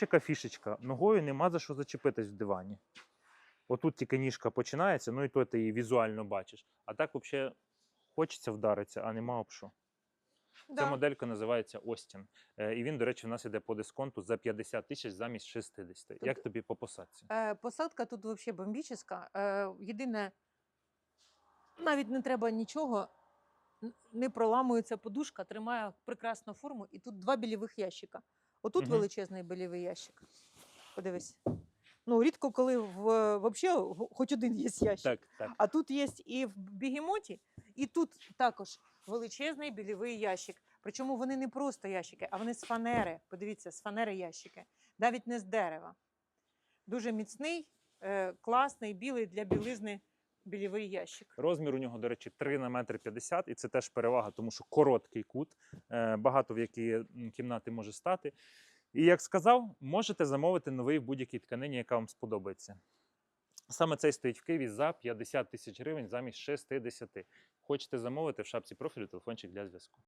Яка фішечка, ногою нема за що зачепитись в дивані. Отут тільки ніжка починається, ну і то ти її візуально бачиш. А так взагалі хочеться вдаритися, а нема об що. Ця моделька називається Остін. Е, І він, до речі, в нас іде по дисконту за 50 тисяч замість 60. Як тобі по посадці? Е, Посадка тут взагалі бомбічна. Е, Єдине, навіть не треба нічого, не проламується подушка, тримає прекрасну форму. І тут два білівих ящика. Отут Мгм. величезний білівий ящик. Подивись. Ну, рідко, коли в, взагалі хоч один є ящик. Так, так. А тут є і в бігемоті, і тут також величезний білівий ящик. Причому вони не просто ящики, а вони з фанери. Подивіться, з фанери ящики, навіть не з дерева. Дуже міцний, е, класний, білий для білизни білівий ящик. Розмір у нього, до речі, 3 на метр 50, і це теж перевага, тому що короткий кут, е, багато в які кімнати може стати. І як сказав, можете замовити новий в будь-якій тканині, яка вам сподобається. Саме цей стоїть в Києві за 50 тисяч гривень замість 60. Хочете замовити в шапці профілю телефончик для зв'язку.